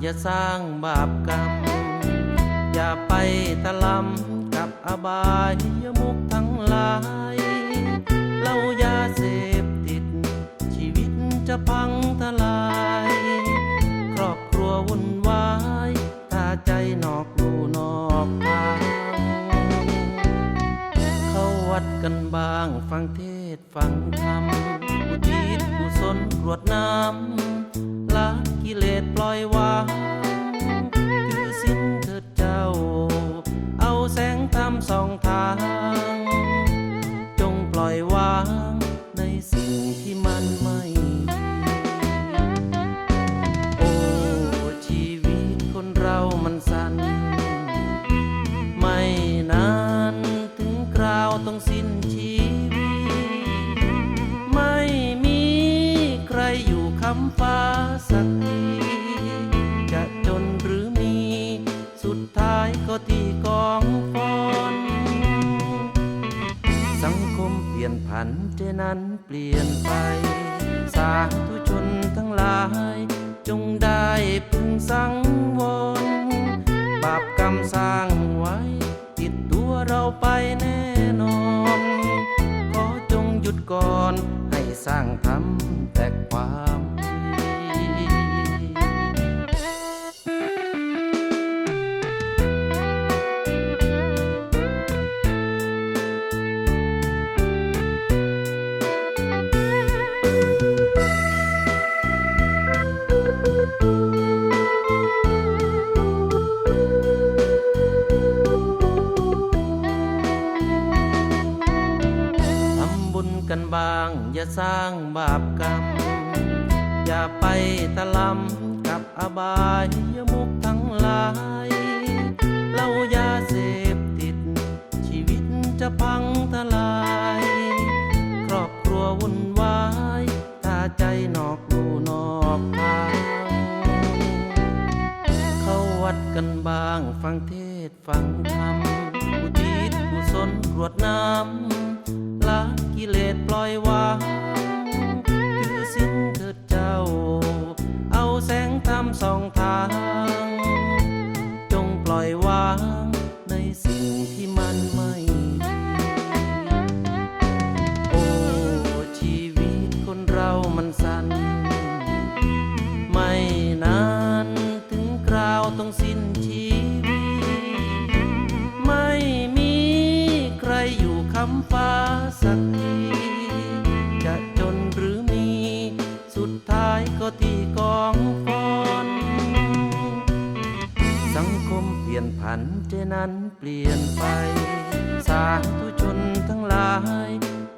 อย่าสร้างบาปกรรม อย่าไปตะลำกับอบายยมุกทั้งหลายเหล่ายาเสพติด ชีวิตจะพังทลาย ครอบครัววุ่นวายถ้าใจนอกลูนอกทางเข้าวัดกันบ้างฟังเทศฟังธรรมอุทิศกุศลกรวดน้ำละกิเลส ต้องสิ้นชีวิตไม่มีใครอยู่คำฟ้าสักที จะจนหรือมี สุดท้ายก็ที่กองฟอนสังคมเปลี่ยนผันเจนั้นเปลี่ยนไปสา สร้างทำแต่ความดี กันบ้าง อย่าสร้างบาปกรรม อย่าไปตะลำกับอบายยมุกทั้งหลายเล่ายาเสพติด ชีวิตจะพังทลาย ครอบครัววุ่นวาย ถ้าใจนอกลูนอกทางเข้าวัดกันบ้าง ฟังเทศฟังธรรมอุทิศกุศลกรวดน้ำละ กิเลสปล่อยวาง ฉันเจนั้นเปลี่ยนไปสาธุชนทั้งหลาย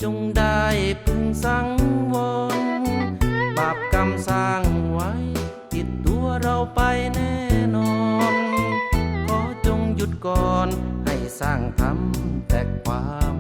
จงได้พึงสังวรบาปกรรมสร้างไว้ ติดตัวเราไปแน่นอน ขอจงหยุดก่อนให้สร้างทำแต่ความ